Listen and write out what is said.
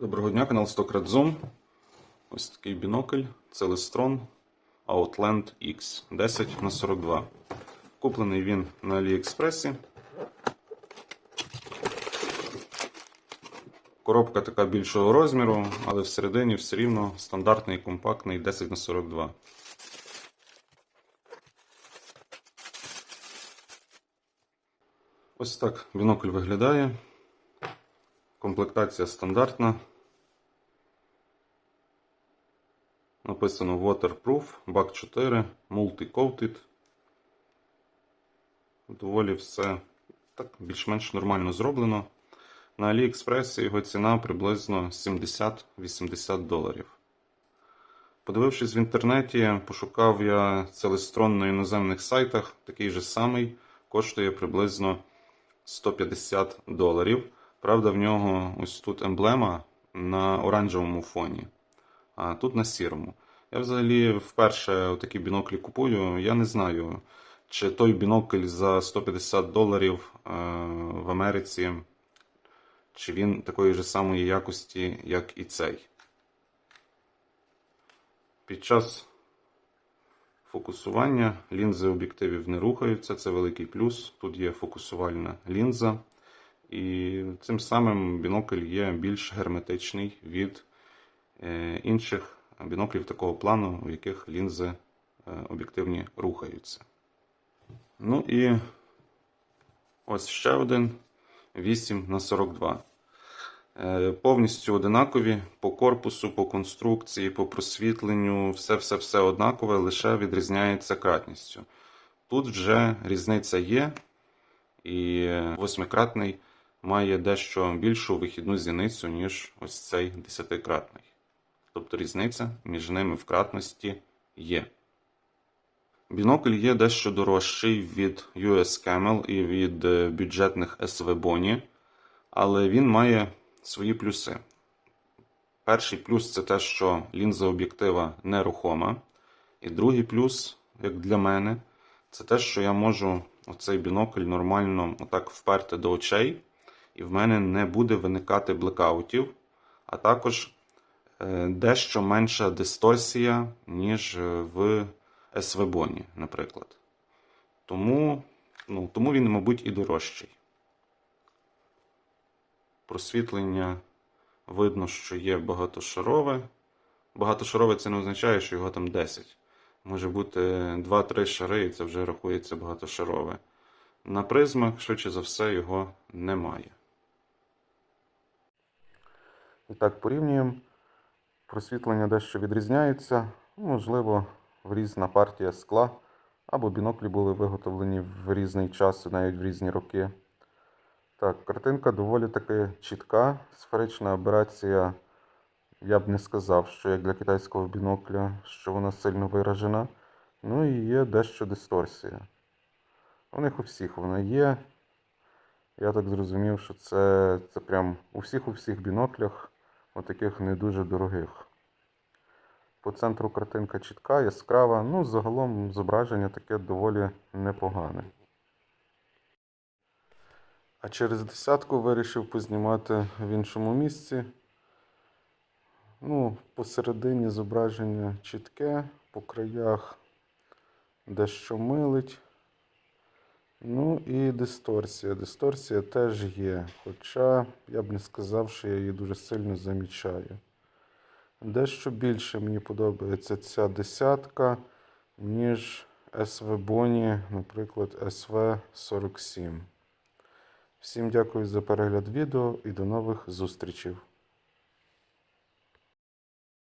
Доброго дня, канал 100 Zoom. Ось такий бінокль Celestron Outland X 10 на 42. Куплений він на Аліекспресі. Коробка така більшого розміру, але всередині все рівно стандартний компактний 10 на 42. Ось так бінокль виглядає. Комплектація стандартна. Написано Waterproof, BAC 4, Multi-Coated. Доволі все більш-менш нормально зроблено. На AliExpress його ціна приблизно 70-80 доларів. Подивившись в інтернеті, пошукав я Celestron на іноземних сайтах. Такий же самий коштує приблизно 150 доларів. Правда, в нього ось тут емблема на оранжевому фоні, а тут на сірому. Я взагалі вперше такі біноклі купую. Я не знаю, чи той бінокль за 150 доларів е, в Америці, чи він такої ж самої якості, як і цей. Під час фокусування лінзи об'єктивів не рухаються, це великий плюс. Тут є фокусувальна лінза. І цим самим бінокль є більш герметичний від е, інших біноклів такого плану, у яких лінзи е, об'єктивні рухаються. Ну і ось ще один 8 на 42. Е, Повністю одинакові по корпусу, по конструкції, по просвітленню, все-все-все однакове, лише відрізняється кратністю. Тут вже різниця є, і восьмикратний має дещо більшу вихідну зіницю, ніж ось цей десятикратний. Тобто різниця між ними в кратності є. Бінокль є дещо дорожчий від US Camel і від е, бюджетних SV Boni, але він має свої плюси. Перший плюс це те, що лінза об'єктива нерухома. І другий плюс, як для мене, це те, що я можу оцей бінокль нормально отак вперти до очей, і в мене не буде виникати блекаутів, а також е, дещо менша дисторсія, ніж е, в SVBONі, наприклад. Тому, ну, тому він, мабуть, і дорожчий. Просвітлення видно, що є багатошарове. Багатошарове це не означає, що його там 10. Може бути 2-3 шари, і це вже рахується багатошарове. На призмах, швидше за все, його немає. І так, порівнюємо. Просвітлення дещо відрізняється. Можливо, різна партія скла, або біноклі були виготовлені в різний час, навіть в різні роки. Так, картинка доволі таки чітка. Сферична аберація, я б не сказав, що як для китайського бінокля, що вона сильно виражена. Ну і є дещо дисторсія. У них у всіх вона є. Я так зрозумів, що це, це прям у всіх у всіх біноклях, отаких не дуже дорогих. По центру картинка чітка, яскрава. Ну, загалом зображення таке доволі непогане. А через десятку вирішив познімати в іншому місці. Ну, посередині зображення чітке, по краях дещо милить. Ну і дисторсія. Дисторсія теж є. Хоча я б не сказав, що я її дуже сильно замічаю. Дещо більше мені подобається ця десятка, ніж SV Boni, наприклад, SV47. Всім дякую за перегляд відео і до нових зустрічей.